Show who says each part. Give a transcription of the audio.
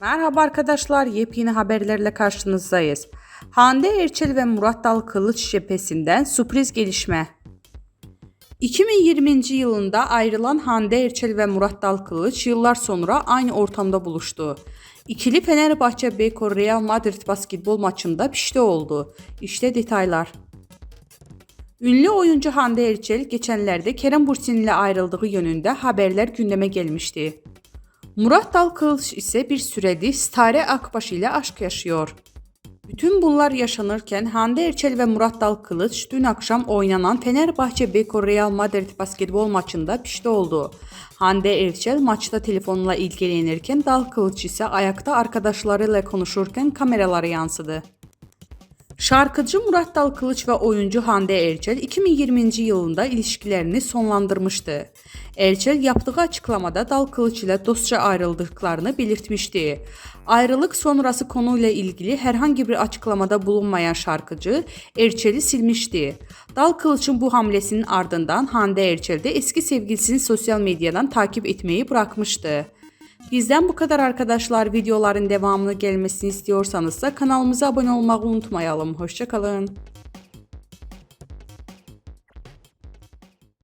Speaker 1: Merhaba arkadaşlar, yepyeni haberlerle karşınızdayız. Hande Erçel ve Murat Dal Kılıç cephesinden sürpriz gelişme. 2020 yılında ayrılan Hande Erçel ve Murat Dal Kılıç yıllar sonra aynı ortamda buluştu. İkili Fenerbahçe Beko Real Madrid basketbol maçında pişti oldu. İşte detaylar. Ünlü oyuncu Hande Erçel geçenlerde Kerem Bursin ile ayrıldığı yönünde haberler gündeme gelmişti. Murat Dal Kılıç ise bir süredir Stare Akbaş ile aşk yaşıyor. Bütün bunlar yaşanırken Hande Erçel ve Murat Dal Kılıç dün akşam oynanan Fenerbahçe Beko Real Madrid basketbol maçında pişti oldu. Hande Erçel maçta telefonla ilgilenirken Dal Kılıç ise ayakta arkadaşlarıyla konuşurken kameralara yansıdı. Şarkıcı Murat Dal Kılıç ve oyuncu Hande Erçel 2020 yılında ilişkilerini sonlandırmıştı. Erçel yaptığı açıklamada Dal Kılıç ile dostça ayrıldıklarını belirtmişti. Ayrılık sonrası konuyla ilgili herhangi bir açıklamada bulunmayan şarkıcı Erçel'i silmişti. Dal Kılıç'ın bu hamlesinin ardından Hande Erçel de eski sevgilisini sosyal medyadan takip etmeyi bırakmıştı. Bizden bu kadar arkadaşlar. Videoların devamını gelmesini istiyorsanız da kanalımıza abone olmayı unutmayalım. Hoşçakalın.